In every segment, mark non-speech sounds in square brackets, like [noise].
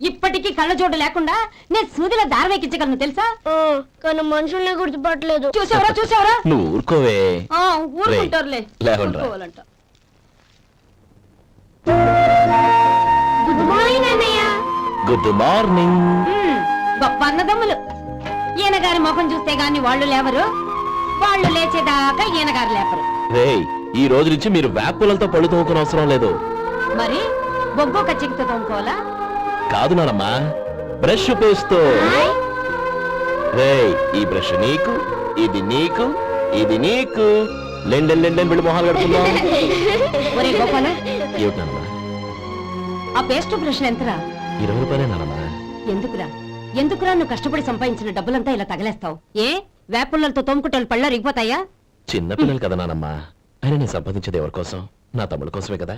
ఇప్పటికీ కళ్ళజోడు లేకుండా నేను సూదిలో దారవేకించగలను తెలుసా? కానీ మనుషుల్ని గుర్తుపట్టలేదు. చూసావరా చూసావరా? నువ్వు ఊరుకోవే. ఆ, ఊరుకుంటారులే. లేవండ్రా. ఊరుకోవాలంట. గుడ్ మార్నింగ్ అన్నయ్య. Good morning. మ్మ్, గొప్ప అన్నదమ్ములు. ఈయనగారి ముఖం చూస్తే గాని వాళ్ళు లేవరు. వాళ్ళు లేచేదాకా ఈయనగారు లేపరు. రేయ్ ఈ రోజు నుంచి మీరు వేపులతో పళ్ళు తోముకునే అవసరం లేదు. మరి బొగ్గు కచ్చికితో తోముకోవాలా? కాదు నానమ్మా. బ్రష్ పేస్తో. రేయ్ ఈ బ్రష్ నీకు ఇది నీకు ఇది నీకు. లెండెన్ లెండెన్ వెళ్ళి మొహాలు కడుకుందాం [laughs] ఒరే గోపాల. ఏమిటి నానమ్మా? ఆ పేస్ట్ బ్రష్ ఎంతరా? ఇరవై రూపాయలే నానమ్మా. ఎందుకురా? ఎందుకురా నువ్వు కష్టపడి సంపాదించిన డబ్బులంతా ఇలా తగలేస్తావు? ఏ? వేపుల్లలతో తోముకుంటే పళ్ళ రిగిపోతాయా? చిన్న పిల్లలు కదా నానమ్మా. అయినా నేను సంపాదించేది ఎవరి కోసం నా తమ్ముడు కోసమే కదా.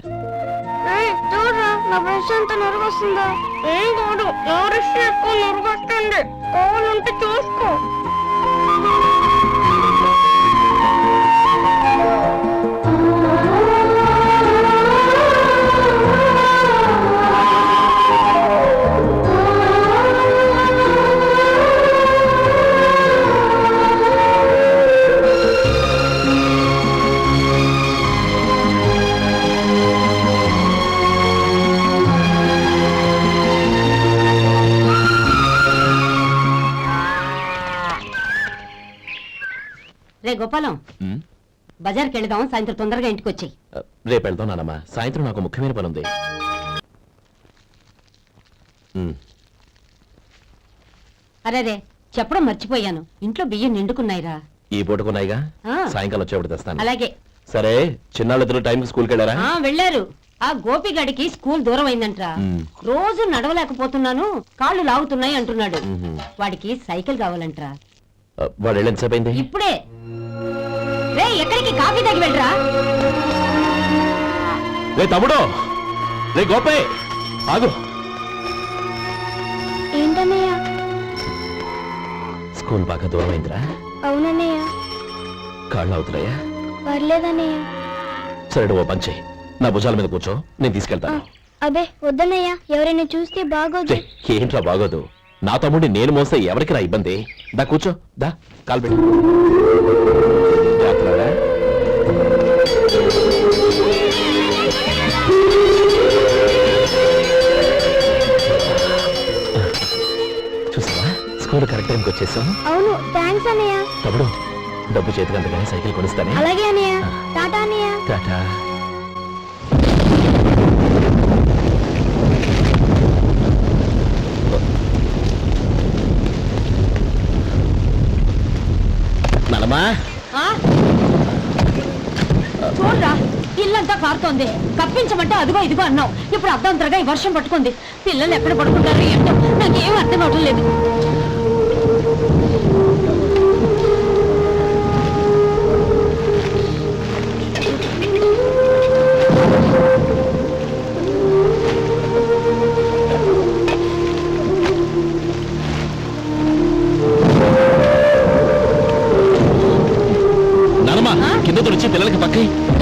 చూడరా నా బ్రష్ ఎంత నొరగొస్తుందా? ఏం కాదు నా ఎవరిస్తే ఎక్కువ నొరగొస్తుంది. కావాలంటే చూసుకో. రే గోపాలం. బజార్కి వెళదాం సాయంత్రం తొందరగా ఇంటికి వచ్చాయి రేపు వెళ్దాం నానమ్మా. సాయంత్రం నాకు ముఖ్యమైన పని ఉంది అరే చెప్పడం మర్చిపోయాను. ఇంట్లో బియ్యం నిండుకున్నాయిరా. ఈ పూటకున్నాయిగా. సాయంకాలం వచ్చేప్పుడు తెస్తాను. అలాగే. సరే చిన్నాళ్ళిద్దరు టైంకి స్కూల్కి వెళ్ళారా? వెళ్ళారు. ఆ గోపిగడికి స్కూల్ దూరం అయిందంట్రా. రోజు నడవలేకపోతున్నాను కాళ్ళు లాగుతున్నాయి అంటున్నాడు. వాడికి సైకిల్ కావాలంట్రా. వాడు వెళ్ళి ఇప్పుడే. రే ఎక్కడికి కాఫీ తాగి వెళ్ళరా? రే తమ్ముడు రే గోపే ఆగు. ఏంటన్నయ్య? స్కూల్ బాగా దూరం అయిందిరా అవునన్నయ్య. కాళ్ళు అవుతున్నాయా? పర్లేదన్నయ్య. సరే ఓ పని చేయి. నా భుజాల మీద కూర్చో నేను తీసుకెళ్తాను. అబే వద్దన్నయ్య ఎవరైనా చూస్తే బాగోదు. ఏంట్రా బాగోదు? నా తమ్ముడిని నేను మోస్తే ఎవరికి రా ఇబ్బంది? దా కూర్చో దా కాలు పెట్టు జాగ్రత్తరా. చూసావా? స్కూల్ కరెక్ట్ టైంకి వచ్చేసాం. అవును థ్యాంక్స్ అన్నయ్య. తమ్ముడు డబ్బు చేతికి అందుకని సైకిల్ కొనిస్తానే. అలాగే అన్నయ్య. టాటా అన్నయ్య. టాటా. నలమా? ఆ? చూడరా ఇల్లంతా కారుతోంది. కప్పించమంటే అదిగో ఇదిగో అన్నావు. ఇప్పుడు అర్ధంతరగా ఈ వర్షం పట్టుకుంది. పిల్లలు ఎక్కడ పడుకుంటారు ఏంటో నాకేం అర్థం అవడం లేదు. పిల్లలకి పక్కై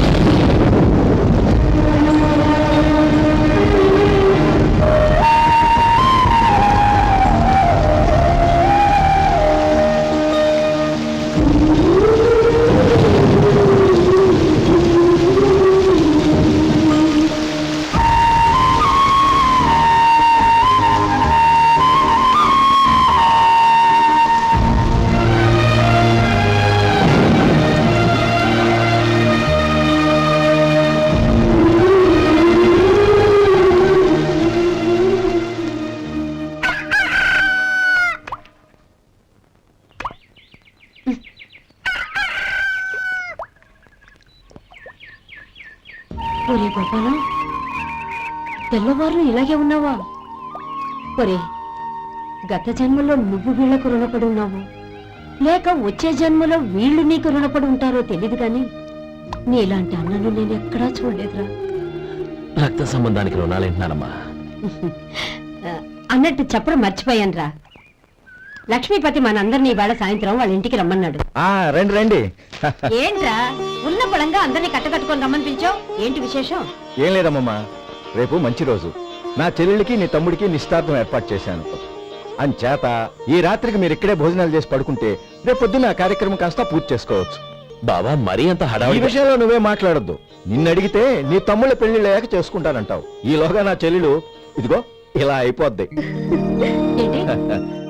గోపాలం తెల్లవారు ఇలాగే ఉన్నావా? ఒరే గత జన్మలో నువ్వు వీళ్ళకు రుణపడి ఉన్నావు. లేక వచ్చే జన్మలో వీళ్ళు నీకు రుణపడి ఉంటారో తెలియదు కానీ నీలాంటి అన్నను నేను ఎక్కడా చూడలేదురా. రక్త సంబంధానికి రుణాలేంటున్నానమ్మా [laughs] అన్నట్టు చెప్పడం మర్చిపోయానురా. లక్ష్మీపతి మనందరినీ ఇవాళ సాయంత్రం వాళ్ళ ఇంటికి రమ్మన్నాడు. ఆ రండి రండి. ఏంట్రా? బలంగా అందరినీ కట్టకట్టుకొని రమ్మని పిలిచావు? ఏంటి విశేషం? ఏం లేదమ్మమ్మా. రేపు మంచి రోజు. నా చెల్లెలికి నీ తమ్ముడికి నిశ్చితార్థం ఏర్పాటు చేశాను. అంచేత ఈ రాత్రికి మీరు ఇక్కడే భోజనాలు చేసి పడుకుంటే రేపు పొద్దున్న ఆ కార్యక్రమం కాస్త పూర్తి చేసుకోవచ్చు. బావా మరీ అంత ఈ హడావిడి విషయంలో నువ్వే మాట్లాడొద్దు. నిన్ను అడిగితే నీ తమ్ముళ్ళ పెళ్ళి లేక చేసుకుంటానంటావు. ఈలోగా నా చెల్లెలు ఇదిగో ఇలా అయిపోద్ది. ఏంటి? [laughs]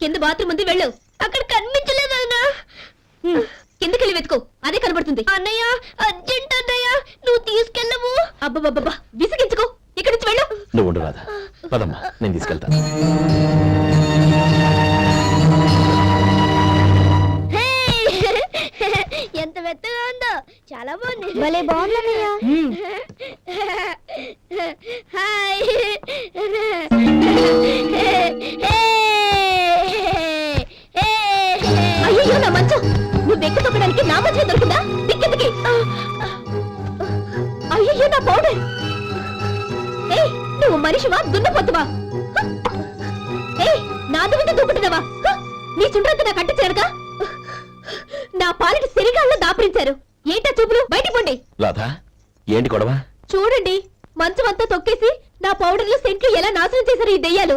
కింద బాత్రూమ్ ఉంది వెళ్ళు. అక్కడ కనిపించలేదు అన్న. కిందకెళ్ళి వెతుకో. అదే కనబడుతుంది. అన్నయ్య అర్జెంట్ అన్నయ్య నువ్వు తీసుకెళ్ళవు అబ్బబ్బబ్బా విసిగించుకో. ఇక్కడి నుంచి వెళ్ళు. నువ్వు ఉండు రాధా. పదమ్మా నేను తీసుకెళ్తాను. ఎంత మెత్తగా ఉందో. చాలా బాగుంది. భలే బాగుందన్నయ్య. హాయ్. మంచం దొరికిందా? దిక్కెందుకి? అయ్యో నా పౌడర్! ఏయ్ నువ్వు మనిషివా? దున్నపోతువా? ఏయ్ నా దుమ్మితో దుప్పుతున్నావా హ! నీ చుండ్రంతా నా కట్టించారుగా నా పాలిటి సిరిగాల్లో దాపరించారు. ఏంటా చూపులు? బయటికి పోండి. రాధా ఏంటి గొడవ? చూడండి మంచం అంతా తొక్కేసి నా పౌడర్లు సెంట్లు ఎలా నాశనం చేశారు ఈ దెయ్యాలు?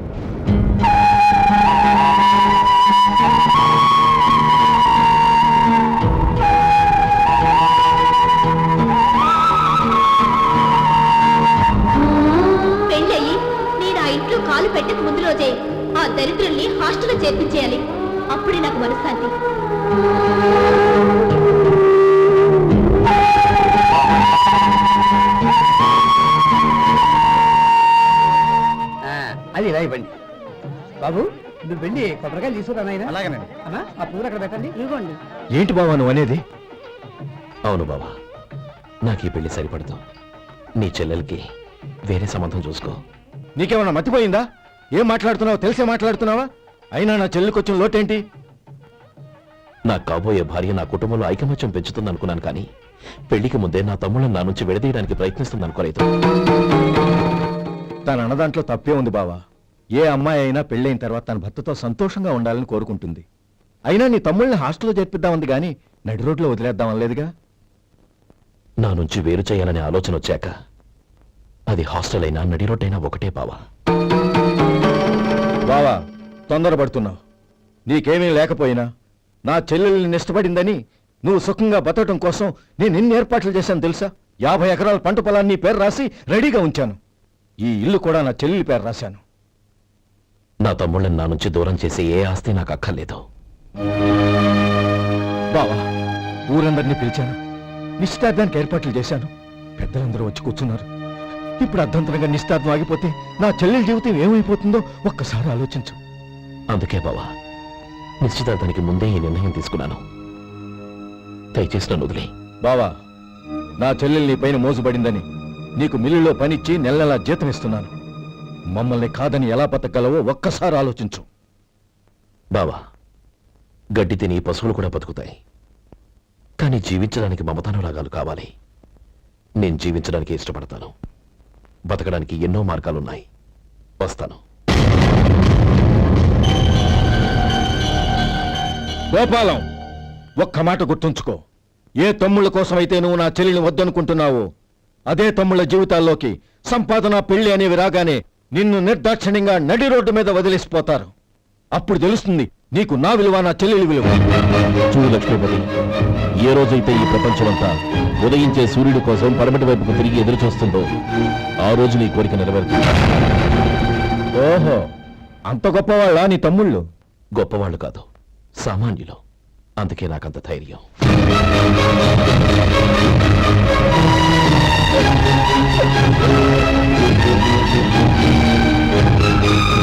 వెళ్ళి కొబ్బరికాయలు తీసుకురా నాయనా. అలాగేనండి. అమ్మా ఆ పూలు అక్కడ పెట్టండి. ఇవ్వండి ఏంటి బావా నువ్వు అనేది? అవును బావా నాకు ఈ పెళ్ళి సరిపడదు. నీ చెల్లెలకి వేరే సంబంధం చూసుకో. నీకేమన్నా మతిపోయిందా? ఏం మాట్లాడుతున్నావో? తెలిసే మాట్లాడుతున్నావా? అయినా నా చెల్లికొచ్చిన లోటేంటి? నా కాబోయే భార్య నా కుటుంబంలో ఐకమత్యం పెంచుతుంది అనుకున్నాను కానీ పెళ్ళికి ముందే నా తమ్ముళ్ళని నా నుంచి విడదీయడానికి ప్రయత్నిస్తుంది అనుకోలేదు తన అన్నదాంట్లో తప్పే ఉంది బావా. ఏ అమ్మాయి అయినా పెళ్ళైన తర్వాత తన భర్తతో సంతోషంగా ఉండాలని కోరుకుంటుంది. అయినా నీ తమ్ముళ్ళని హాస్టల్లో చేర్పిద్దామంది కానీ నడి రోడ్లో వదిలేద్దామనలేదుగా? నా నుంచి వేరు చేయాలనే ఆలోచన వచ్చాక అది హాస్టల్ అయినా నడి రోడ్డైనా ఒకటే బావా. బావా తొందరపడుతున్నావు. నీకేమీ లేకపోయినా నా చెల్లెల్ని ఇష్టపడిందని నువ్వు సుఖంగా బతకటం కోసం నేను ఎన్ని ఏర్పాట్లు చేశాను తెలుసా? యాభై ఎకరాల పంట పొలాన్ని పేరు రాసి రెడీగా ఉంచాను. ఈ ఇల్లు కూడా నా చెల్లెలి పేరు రాశాను. నా తమ్ముళ్ళని నా నుంచి దూరం చేసే ఏ ఆస్తి నాకు అక్కర్లేదు. బావా ఊరందరినీ పిలిచాను. నిశ్చితార్థానికి ఏర్పాట్లు చేశాను. పెద్దలందరూ వచ్చి కూర్చున్నారు. ఇప్పుడు అర్ధంతరంగా నిశ్చితార్థం ఆగిపోతే నా చెల్లెల జీవితం ఏమైపోతుందో ఒక్కసారి ఆలోచించు. అందుకే బావా నిశ్చితార్థానికి ముందే ఈ నిర్ణయం తీసుకున్నాను. దయచేసి నన్ను వదిలే బావా నా చెల్లెలు నీ పైన మోజుబడిందని నీకు మిల్లులో పనిచ్చి నెల నెలా జీతం ఇస్తున్నాను. మమ్మల్ని కాదని ఎలా బతకగలవో ఒక్కసారి ఆలోచించు. బావా గడ్డి తిని పశువులు కూడా బతుకుతాయి. కానీ జీవించడానికి మమతానురాగాలు కావాలి. నేను జీవించడానికి ఇష్టపడతాను. బతకడానికి ఎన్నో మార్గాలున్నాయి. వస్తాను. గోపాలం ఒక్క మాట గుర్తుంచుకో. ఏ తమ్ముళ్ళ కోసమైతే నువ్వు నా చెల్లిని వద్దనుకుంటున్నావో అదే తమ్ముళ్ళ జీవితాల్లోకి సంపాదన పెళ్ళి అనేవి రాగానే నిన్ను నిర్దాక్షిణ్యంగా నడి రోడ్డు మీద వదిలేసిపోతారు. అప్పుడు తెలుస్తుంది నీకు నా విలువ నా చెల్లెలి విలువ. చూడు లక్ష్మీపతి ఏ రోజైతే ఈ ప్రపంచమంతా ఉదయించే సూర్యుడి కోసం పడమటి వైపుకు తిరిగి ఎదురు చూస్తుందో ఆ రోజు నీ కోరిక నెరవేరుతుంది. ఓహో అంత గొప్పవాళ్ళ నీ తమ్ముళ్ళు? గొప్పవాళ్ళు కాదు సామాన్యులు. అందుకే నాకంత ధైర్యం. Thank you.